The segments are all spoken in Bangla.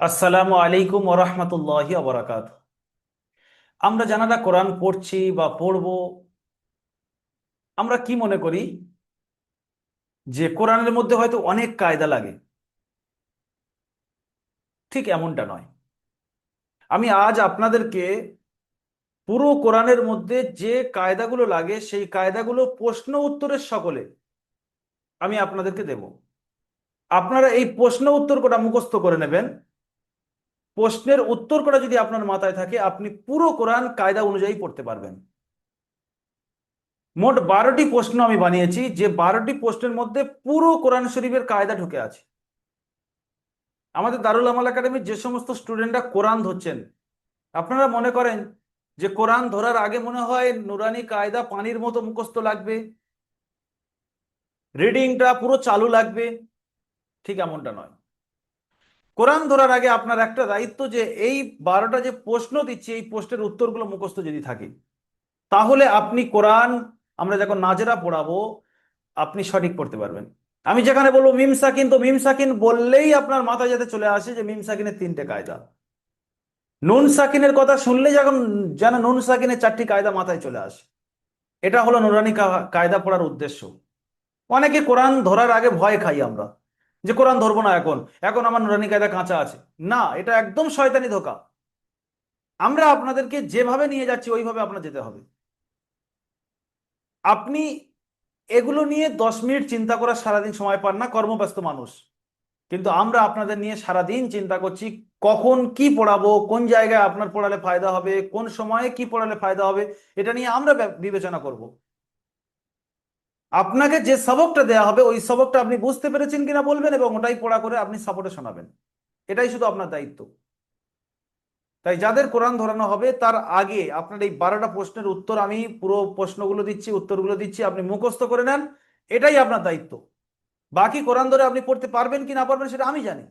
আসসালামু আলাইকুম ওরহমতুল্লাহি আবরাকাত আমরা যারা কোরআন পড়ছি বা পড়ব, আমরা কি মনে করি? যে কোরআনের মধ্যে হয়তো অনেক কায়দা লাগে। ঠিক এমনটা নয়। আমি আজ আপনাদেরকে পুরো কোরআনের মধ্যে যে কায়দাগুলো লাগে, সেই কায়দাগুলো প্রশ্ন উত্তরের সকলে আমি আপনাদেরকে দেব। আপনারা এই প্রশ্ন উত্তর কটা মুখস্থ করে নেবেন? প্রশ্নের উত্তর করা যদি আপনার মাথায় থাকে, আপনি পুরো কোরআন কায়দা অনুযায়ী পড়তে পারবেন। মোট বারোটি প্রশ্ন আমি বানিয়েছি, যে বারোটি প্রশ্নের মধ্যে পুরো কোরআন শরীফের কায়দা ঢুকে আছে। আমাদের দারুল আমাল একাডেমির যে সমস্ত স্টুডেন্টরা কোরআন ধরছেন, আপনারা মনে করেন যে কোরআন ধরার আগে মনে হয় নুরানি কায়দা পানির মতো মুখস্থ লাগবে? রিডিংটা পুরো চালু লাগবে? ঠিক এমনটা নয়। কোরআন ধরার আগে আপনার একটা দায়িত্ব যে এই বারোটা যে প্রশ্ন দিচ্ছি, এই প্রশ্নের উত্তরগুলো মুখস্থ যদি থাকে, তাহলে আপনি কোরআন আমরা যখন নাজেরা পড়াবো, আপনি সঠিক পড়তে পারবেন। আমি যেখানে বলব মিম সাকিন তো মিম সাকিন বললেই আপনার মাথায় যাতে চলে আসে যে মিম সাকিনের তিনটে কায়দা। নুন সাকিনের কথা শুনলে যখন, যেন নুন সাকিনের চারটি কায়দা মাথায় চলে আসে। এটা হলো নুরানি কায়দা পড়ার উদ্দেশ্য। অনেকে কোরআন ধরার আগে ভয় খাই আমরা। যে কোরআন ধরবো না এখন এখন আমার নুরানি কায়দা কাঁচা আছে। না, এটা একদম শয়তানি ধোকা। আমরা আপনাদেরকে যেভাবে নিয়ে যাচ্ছি, ওইভাবে আপনার যেতে হবে। আপনি এগুলো নিয়ে দশ মিনিট চিন্তা করার সারাদিন সময় পান না, কর্মব্যস্ত মানুষ। কিন্তু আমরা আপনাদের নিয়ে সারাদিন চিন্তা করছি, কখন কি পড়াবো, কোন জায়গায় আপনার পড়ালে ফায়দা হবে, কোন সময়ে কি পড়ালে ফায়দা হবে, এটা নিয়ে আমরা বিবেচনা করব। আপনাকে যে সবকটা দেয়া হবে, ওই সবকটা আপনি বুঝতে পেরেছেন কিনা বলবেন এবং ওটাই পড়া করে আপনি সাপোর্টে শোনাবেন। এটাই শুধু আপনার দায়িত্ব। তাই যাদের কোরআন ধরানো হবে, তার আগে আপনার এই বারোটা প্রশ্নের উত্তর আমি পুরো প্রশ্নগুলো দিচ্ছি, উত্তরগুলো দিচ্ছি, আপনি মুখস্থ করে নেন। এটাই আপনার দায়িত্ব। বাকি কোরআন ধরে আপনি পড়তে পারবেন কি না পারবেন সেটা আমি জানি।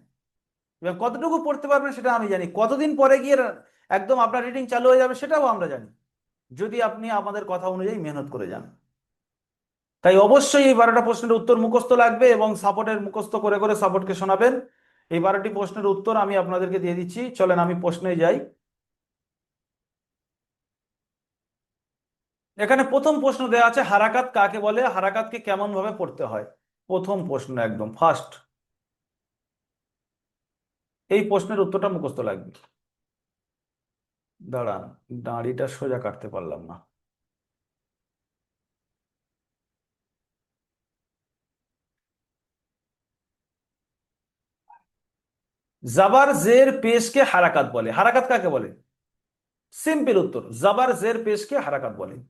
এবং কতটুকু পড়তে পারবেন সেটা আমি জানি। কতদিন পরে গিয়ে একদম আপনার রিডিং চালু হয়ে যাবে সেটাও আমরা জানি। যদি আপনি আমাদের কথা অনুযায়ী মেহনত করে যান। তাই অবশ্যই এই বারোটা প্রশ্নের উত্তর মুখস্থ লাগবে এবং সাপোর্টের মুখস্থ করে করে সাপোর্টকে শোনাবেন। এই বারোটি প্রশ্নের উত্তর আমি আপনাদেরকে দিয়ে দিচ্ছি। চলেন আমি প্রশ্নে যাই। এখানে প্রথম প্রশ্ন দেওয়া আছে, হারাকাত কাকে বলে? হারাকাতকে কেমন ভাবে পড়তে হয়? প্রথম প্রশ্ন একদম, ফার্স্ট। এই প্রশ্নের উত্তরটা মুখস্থ লাগবে। দাঁড়ান, দাঁড়িটা সোজা কাটতে পারলাম না। জাবার জের পেশকে হারাকাত বলে। হারাকাত কাকে বলে? সিম্পল উত্তর, জাবার জের পেশকে হারাকাত বলে।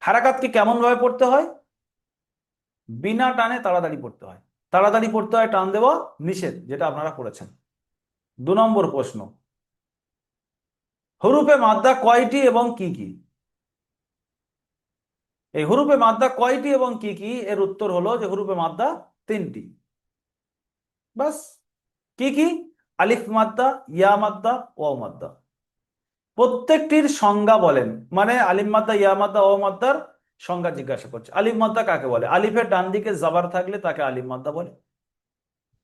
হারাকাতকে কেমন ভাবে পড়তে হয়? বিনা টানে তাড়াতাড়ি পড়তে হয়। তাড়াতাড়ি পড়তে হয় টান দেওয়া নিষেধ, যেটা আপনারা পড়েছেন। দু নম্বর প্রশ্ন। হরুপে মাদ্দা কয়টি এবং কি কি? এই হরুপে মাদ্দা কয়টি এবং কি কি? এর উত্তর হলো যে হরুপে মাদ্দা তিনটি। বাস, কি কি? আলিফ মাদ্দা, ইয়া মাদ্দা ও মাদ্দা। প্রত্যেকটির সংজ্ঞা বলেন। মানে আলিম মাদ্দা, ইয়া মাদ্দা ও মাদ্দার সংজ্ঞা জিজ্ঞাসা করছে। আলিফ মাদ্দা কাকে বলে? আলিফের ডান দিকে জাবার থাকলে তাকে আলিম মাদ্দা বলে।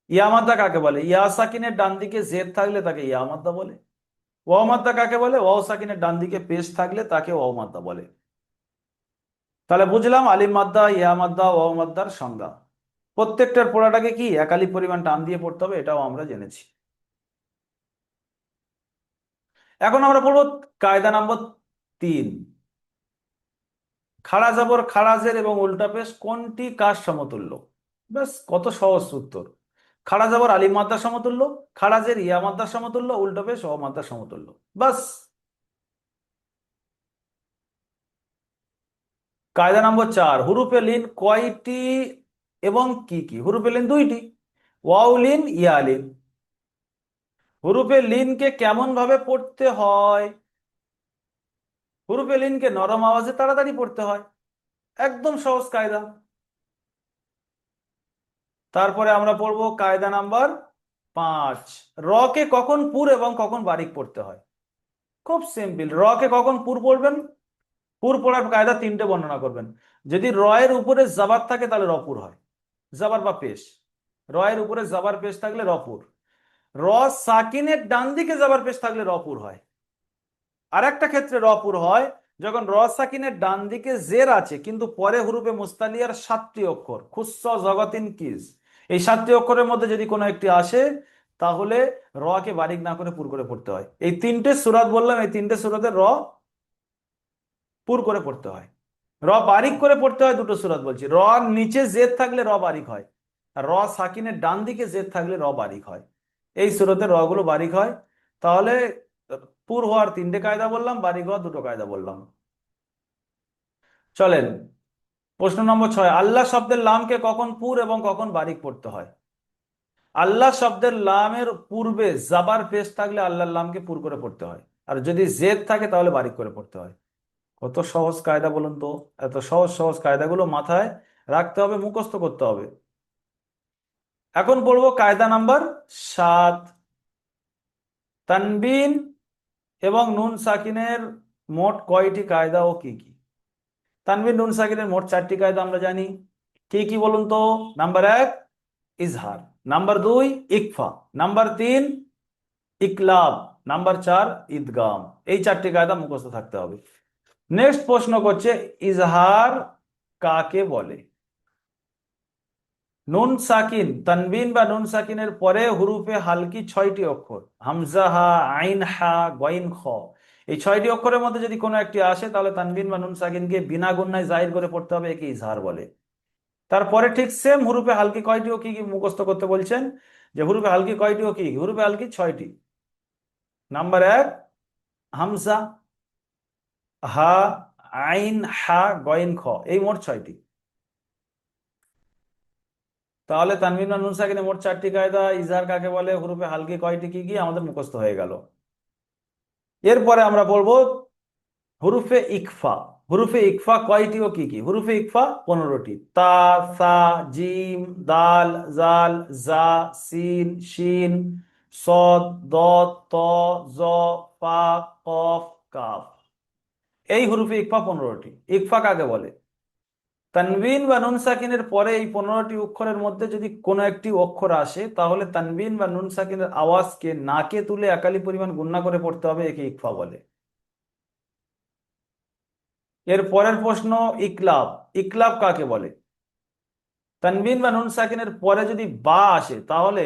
ইয়া মাদ্দা কাকে বলে? ইয়া সাকিনের ডান দিকে জেদ থাকলে তাকে ইয়া মাদ্দা বলে। ওয়াও মাদ্দা কাকে বলে? ওয়াও সাকিনের ডান দিকে পেশ থাকলে তাকে ওয়াও মাদ্দা বলে। তাহলে বুঝলাম আলিফ মাদ্দা, ইয়া মাদ্দা মাদ্দার সংজ্ঞা। প্রত্যেকটার পড়াটাকে কি? এক আলিফ পরিমাণ টান দিয়ে পড়তে হবে, এটাও আমরা জেনেছি। এখন আমরা পড়ব কায়দা নম্বর তিন। খাড়া জাবর খাড়াজের এবং উল্টা পেশ কোনটি কার সমতুল্য? ব্যাস, কত সহজ উত্তর। খাড়া জাবর আলিম মাদ্দার সমতুল্য খাড়াজের ইয়া মাদ্দার সমতুল্য, উল্টা পেশ ও মাদ্দার সমতুল্য। বাস কায়দা নম্বর চার, হুরুফে লিন কয়টি এবং কি কি? হুরুফে লিন দুইটি। ওয়াও লিন, ইয়া লিন। হুরুফে লিনকে কেমন ভাবে পড়তে হয়? হুরুফে লিনকে নরম আওয়াজে তাড়াতাড়ি পড়তে হয়। একদম সহজ কায়দা। তারপরে আমরা পড়ব কায়দা নাম্বার পাঁচ। র কে কখন পুর এবং কখন বারিক পড়তে হয়? খুব সিম্পল। র কে কখন পুর পড়বেন? পুর পড়ার কায়দা তিনটে বর্ণনা করবেন। যদি র এর উপরে জাবার থাকে তাহলে রপুর হয়। জাবার বা পেশ। র এর উপরে জাবার, পেশ থাকলে রপুর র সাকিনের ডান দিকে যাবার পেশ থাকলে রপুর হয়। আর একটা ক্ষেত্রে রপুর হয়, যখন র সাকিনের ডান দিকে জের আছে, কিন্তু পরে হুরুপে মুস্তালিয়ার সাতটি অক্ষর খুস্স জগতিন কিস এই সাতটি অক্ষরের মধ্যে যদি কোনো একটি আসে, তাহলে র কে বারিক না করে পুর করে পড়তে হয়। এই তিনটে সুরাত বললাম, এই তিনটে সুরাতের র পুর করে পড়তে হয়। র বারিক করে পড়তে হয়, দুটো সুরাত বলছি। র নিচে জেদ থাকলে র বারিক হয় র সাকিনের ডান দিকে জেদ থাকলে র বারিক হয়। এই সুরতের রগুলো বারিক হয়। তাহলে পুর হওয়ার তিনটে কায়দা বললাম, বারিক হওয়ার দুটো কায়দা বললাম। চলেন, প্রশ্ন নম্বর ছয়, আল্লাহ শব্দের লামকে কখন পুর এবং কখন বারিক পড়তে হয়? আল্লাহ শব্দের লামের পূর্বে জাবার পেশ থাকলে আল্লাহর লামকে পুর করে পড়তে হয়। আর যদি জেদ থাকে তাহলে বারিক করে পড়তে হয়। কত সহজ কায়দা বলুন তো, এত সহজ সহজ কায়দাগুলো মাথায় রাখতে হবে, মুখস্থ করতে হবে। এখন পড়ব কায়দা নাম্বার সাত। তানবিন এবং নুন সাকিনের মোট কয়টি কায়দা ও কি কি? তানবিন, নুন সাকিনের মোট চারটি কায়দা আমরা জানি। কি কি বলুন তো? নাম্বার এক, ইজহার। নাম্বার দুই, ইকফা। নাম্বার তিন, ইকলাব। নাম্বার চার, ঈদগাম। এই চারটি কায়দা মুখস্থ থাকতে হবে। নেক্সট প্রশ্ন করছে, ইজহার কাকে বলে? নুন সাকিন, তানবিন বা নুন সাকিনের পরে হুরুফে হালকি ছয়টি অক্ষর। হামজা, হা, আইন, হা গইন খ। এই ছয়টি অক্ষরের মধ্যে যদি কোনো একটি আসে, তাহলে তানবিন বা নুন সাকিনকে বিনা গুণায় জাহির করে পড়তে হবে, একে ইজহার বলে। তারপরে ঠিক সেম হুরুফে হালকি কয়টি ও কি কি মুখস্থ করতে বলছেন? যে হুরুফে হালকি কয়টি ও কি হুরুফে হালকি ছয়টি। নাম্বার এক, হামজা, হা, আইন, হা গইন খ। এই মোট ছয়টি। তাহলে তানবিন নুন সাকিনে মোট চারটি কায়দা, ইজহার কাকে বলে, হুরুফে হালকি কয়টি, কি কি, আমাদের মুখস্থ হয়ে গেল। এরপরে আমরা বলব হুরুফে ইকফা। হুরুফে ইকফা কয়টি ও কি কি? হুরুফে ইকফা পনেরোটি। তা, সা, জিম, দাল, জাল, জা, সিন, শিন, সদ, দত, ত, জ, ফা, কফ, কাফ। এই হুরুফে ইকফা পনেরোটি। ইকফা কাকে বলে? তানবিন বা নুন সাকিনের পরে এই পনেরোটি অক্ষরের মধ্যে যদি কোনো একটি অক্ষর আসে, তাহলে তানবিন বা নুন সাকিনের আওয়াজকে নাকে তুলে একালি পরিমাণ গুণনা করে পড়তে হবে, একে ইকফা বলে। এর পরের প্রশ্ন, ইকলাব। ইকলাব কাকে বলে? তানবিন বা নুন সাকিনের পরে যদি বা আসে, তাহলে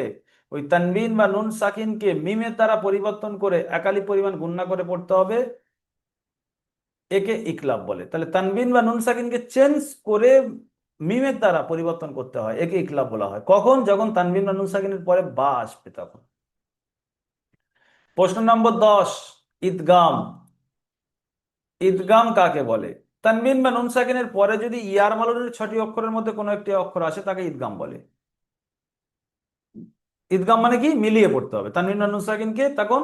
ওই তানবিন বা নুন সাকিনকে মিমের দ্বারা পরিবর্তন করে একালি পরিমাণ গুণনা করে পড়তে হবে একে ইকলাব বলে। তাহলে তানবিন বা নুন সাকিনকে চেঞ্জ করে মিমের দ্বারা পরিবর্তন করতে হয়, একে ইকলাব বলা হয়। কখন? যখন তানবিন বা নুন সাকিনের পরে বা আসবে তখন। প্রশ্ন নম্বর দশ, ঈদগাম। ঈদগাম কাকে বলে? তানবিন বা নুন সাকিনের পরে যদি ইয়ার মালনের ছটি অক্ষরের মধ্যে কোনো একটি অক্ষর আসে, তাকে ঈদগাম বলে। ঈদগাম মানে কি? মিলিয়ে পড়তে হবে। তানবিন বা নুন সাকিনকে তখন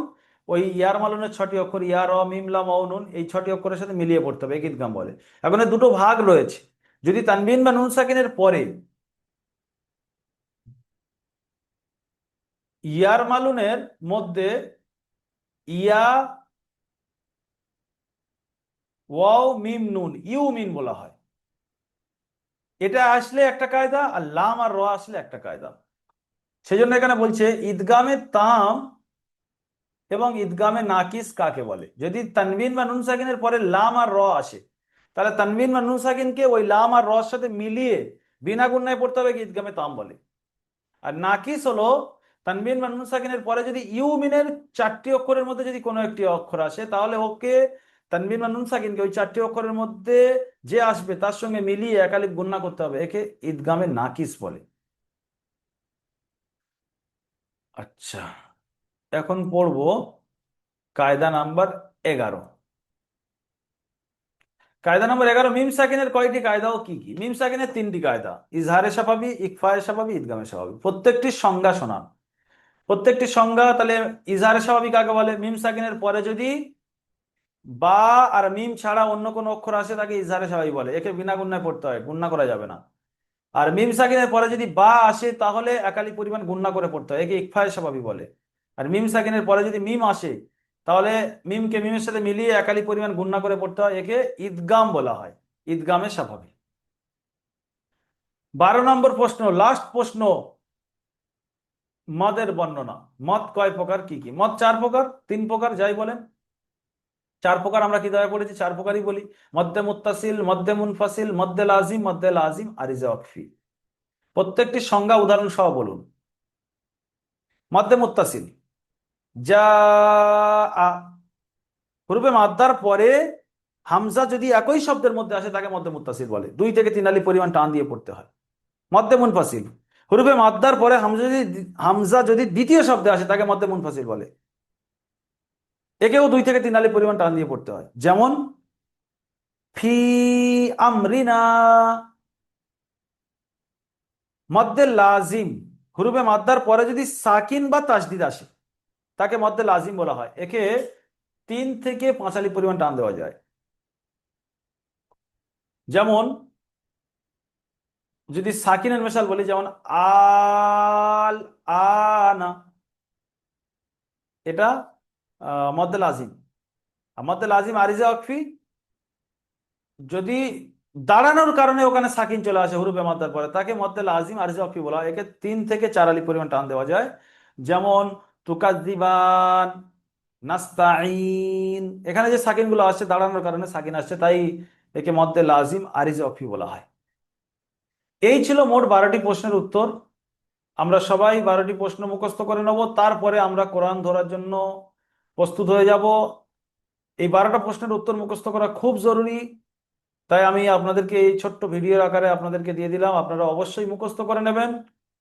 ওই ইয়ার মালনের ছটি অক্ষর, ইয়া, র, মিম, লাম অ নুন, এই ছটি অক্ষরের সাথে মিলিয়ে পড়তে হবে ঈদগাম বলে। এখন দুটো ভাগ রয়েছে। যদি তানবিন বা নুন সাকিনের পরে ইয়ার মালুনের মধ্যে ইয়া, ওয়াও, মিম, নুন, ইউ, মিন বলা হয়, এটা আসলে একটা কায়দা আর লাম আর র আসলে একটা কায়দা। সেজন্য এখানে বলছে, ঈদগামে তাম এবং ঈদগামে নাকিস কাকে বলে? যদি তানবিন বা নুন সাকিনের পরে লাম আর র আসে, তাহলে তানবিন বা নুন সাকিনকে ওই লাম আর রর সাথে মিলিয়ে বিনা গুণায় পড়তে হবে ঈদগামে তাম বলে। আর নাকিস হলো তানবিন বা নুন সাকিনের পরে যদি ইউ মিনের চারটি অক্ষরের মধ্যে যদি কোনো একটি অক্ষর আসে, তাহলে ওকে তানবিন বা নুন সাকিনকে ওই চারটি অক্ষরের মধ্যে যে আসবে তার সঙ্গে মিলিয়ে একালিপ গুণনা করতে হবে, একে ঈদগামে নাকিস বলে। আচ্ছা। এখন পড়ব কায়দা নাম্বার এগারো। কায়দা নাম্বার এগারো, মিম সাকিনের কয়টি কায়দা ও কি কি? মিম সাকিনের তিনটি কায়দা, ইজহারে স্বাভাবিক, ইকফায়ে স্বাভাবিক, ঈদগামে স্বাভাবিক। প্রত্যেকটির সংজ্ঞা শোনান। প্রত্যেকটি সংজ্ঞা, তাহলে ইজহারে স্বাভাবিক কাকে বলে, মিম সাকিনের পরে যদি বা আর মিম ছাড়া অন্য কোনো অক্ষর আসে, তাকে ইজহারে স্বাভাবিক বলে। একে বিনা গুণনায় পড়তে হয় গুণনা করা যাবে না। আর মিম সাকিনের পরে যদি বা আসে, তাহলে একালি পরিমাণ গুণনা করে পড়তে হয়, একে ইকফায়ে স্বাভাবিক বলে। আর মিম সাকিনের পরে যদি মিম আসে, তাহলে মিমকে মিমের সাথে মিলিয়ে একালি পরিমাণ গুণনা করে পড়তে হয়, একে ঈদগাম বলা হয়। ঈদগামে স্বাভাবিক। বারো নম্বর প্রশ্ন লাস্ট প্রশ্ন, মদের বর্ণনা। মদ কয় প্রকার, কি কি? মদ চার প্রকার, তিন প্রকার, যাই বলেন। চার প্রকার আমরা কি দ্বারা পড়েছি চার প্রকারই বলি। মধ্যে মুত্তাসিল মধ্যে মুনফাসিল মধ্যে লাজিম মধ্যে লাজিম আরিজা ওয়াকফি। প্রত্যেকটি সংজ্ঞা উদাহরণ সহ বলুন। মধ্যে মুত্তাসিল। যা পূর্বে মাদ্দার পরে হামজা যদি একই শব্দের মধ্যে আসে, তাকে মধ্যে মুত্তাসিল বলে। দুই থেকে তিন আলি পরিমাণ টান দিয়ে পড়তে হয়। মধ্যে মুনফাসিল। হুরুফে মাদ্দার পরে হামজা যদি হামজা যদি দ্বিতীয় শব্দে আসে, তাকে মধ্যে মুনফাসিল বলে। একেও দুই থেকে তিন আলি পরিমাণ টান দিয়ে পড়তে হয়। যেমন, ফি আমরিনা মধ্যে লাজিম। হুরুফে মাদ্দার পরে যদি সাকিন বা তাসদিদ আসে তাকে মধ্যে লাজিম বলা হয়। একে তিন থেকে পাঁচ আলি পরিমাণ টান দেওয়া যায়। যেমন, যদি সাকিনের মেশাল বলি, যেমন, আল আনা, এটা মদ্দে লাজিম। মদ্দে লাজিম আরিজা ওয়াকফি, যদি দাঁড়ানোর কারণে ওখানে সাকিন চলে আসে, হুরুফে মাদ্দার পরে, তাকে মদ্দে লাজিম আরিজা ওয়াকফি বলা হয়। একে তিন থেকে চার আলি পরিমাণ টান দেওয়া যায়। যেমন তুকাদ্দিবান নাস্তাইন এখানে যে সাকিনগুলো আসছে, দাঁড়ানোর কারণে সাকিন আসছে, তাই একে মধ্যে লাজিম, আরিজ, অফি বলা হয়। এই ছিল মোট বারোটি প্রশ্নের উত্তর। আমরা সবাই বারোটি প্রশ্ন মুখস্থ করে নেব, তারপরে আমরা কোরআন ধরার জন্য প্রস্তুত হয়ে যাব। এই বারোটা প্রশ্নের উত্তর মুখস্থ করা খুব জরুরি, তাই আমি আপনাদেরকে এই ছোট্ট ভিডিওর আকারে আপনাদেরকে দিয়ে দিলাম। আপনারা অবশ্যই মুখস্থ করে নেবেন।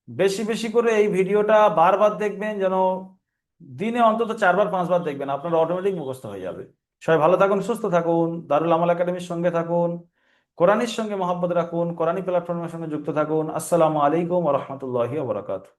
বেশি বেশি করে এই ভিডিওটা বারবার দেখবেন, যেন দিনে অন্তত চারবার, পাঁচবার দেখবেন আপনার অটোমেটিক মুখস্থ হয়ে যাবে। সবাই ভালো থাকুন, সুস্থ থাকুন, দারুল আমাল একাডেমির সঙ্গে থাকুন, কোরআনের সঙ্গে মহাব্বত রাখুন কোরআনী প্ল্যাটফর্মের সঙ্গে যুক্ত থাকুন। আসসালামু আলাইকুম রহমতুল্লাহি ওবরাকাতুহ